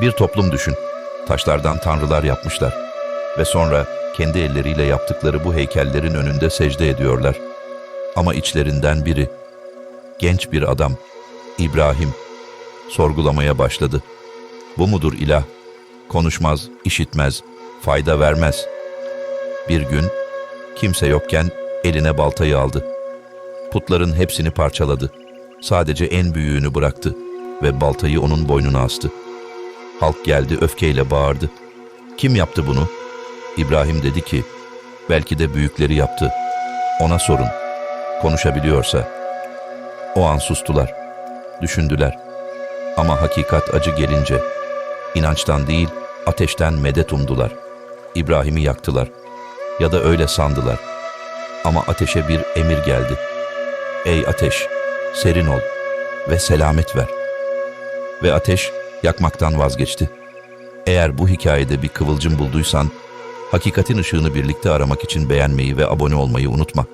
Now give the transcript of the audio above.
Bir toplum düşün. Taşlardan tanrılar yapmışlar. Ve sonra kendi elleriyle yaptıkları bu heykellerin önünde secde ediyorlar. Ama içlerinden biri, genç bir adam, İbrahim, sorgulamaya başladı. Bu mudur ilah? Konuşmaz, işitmez, fayda vermez. Bir gün, kimse yokken eline baltayı aldı. Putların hepsini parçaladı. Sadece en büyüğünü bıraktı ve baltayı onun boynuna astı. Halk geldi öfkeyle bağırdı. Kim yaptı bunu? İbrahim dedi ki, belki de büyükleri yaptı. Ona sorun. Konuşabiliyorsa. O an sustular. Düşündüler. Ama hakikat acı gelince, inançtan değil, ateşten medet umdular. İbrahim'i yaktılar. Ya da öyle sandılar. Ama ateşe bir emir geldi. Ey ateş, serin ol ve selamet ver. Ve ateş yakmaktan vazgeçti. Eğer bu hikayede bir kıvılcım bulduysan, hakikatin ışığını birlikte aramak için beğenmeyi ve abone olmayı unutma.